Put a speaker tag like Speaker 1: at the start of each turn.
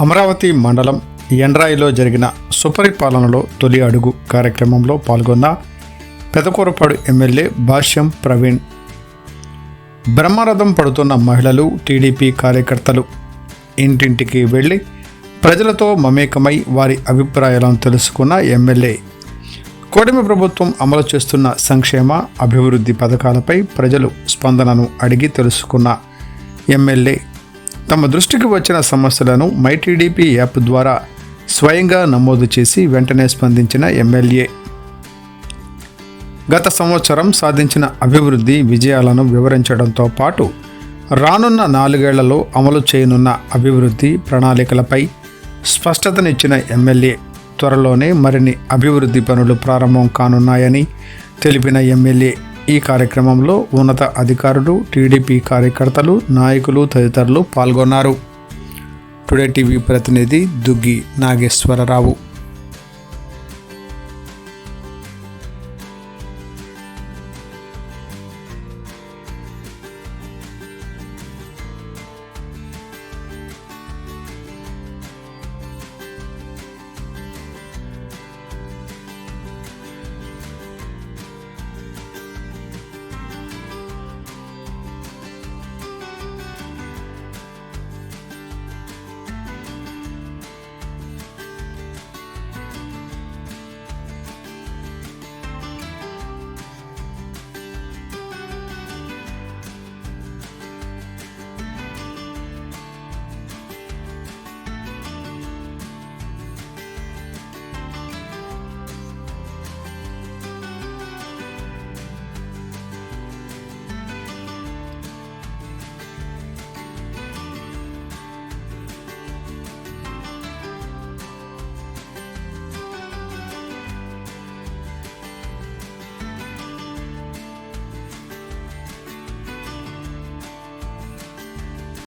Speaker 1: అమరావతి మండలం ఎండ్రాయిలో జరిగిన సుపరిపాలనలో తొలి అడుగు కార్యక్రమంలో పాల్గొన్న పెదకూరపాడు ఎమ్మెల్యే భాష్యం ప్రవీణ్. బ్రహ్మరథం పడుతున్న మహిళలు టీడీపీ కార్యకర్తలు ఇంటింటికి వెళ్ళి ప్రజలతో మమేకమై వారి అభిప్రాయాలను తెలుసుకున్న ఎమ్మెల్యే. కూటమి ప్రభుత్వం అమలు చేస్తున్న సంక్షేమ అభివృద్ధి పథకాలపై ప్రజలు స్పందనను అడిగి తెలుసుకున్న ఎమ్మెల్యే తమ దృష్టికి వచ్చిన సమస్యలను మైటీడీపీ యాప్ ద్వారా స్వయంగా నమోదు చేసి వెంటనే స్పందించిన ఎమ్మెల్యే. గత సంవత్సరం సాధించిన అభివృద్ధి విజయాలను వివరించడంతో పాటు రానున్న నాలుగేళ్ళలో అమలు చేయనున్న అభివృద్ధి ప్రణాళికలపై స్పష్టతనిచ్చిన ఎమ్మెల్యే. త్వరలోనే మరిన్ని అభివృద్ధి పనులు ప్రారంభం కానున్నాయని తెలిపిన ఎమ్మెల్యే. ఈ కార్యక్రమంలో ఉన్నత అధికారులు టీడీపీ కార్యకర్తలు నాయకులు తదితరులు పాల్గొన్నారు. టుడే టీవీ ప్రతినిధి దుగ్గి నాగేశ్వరరావు.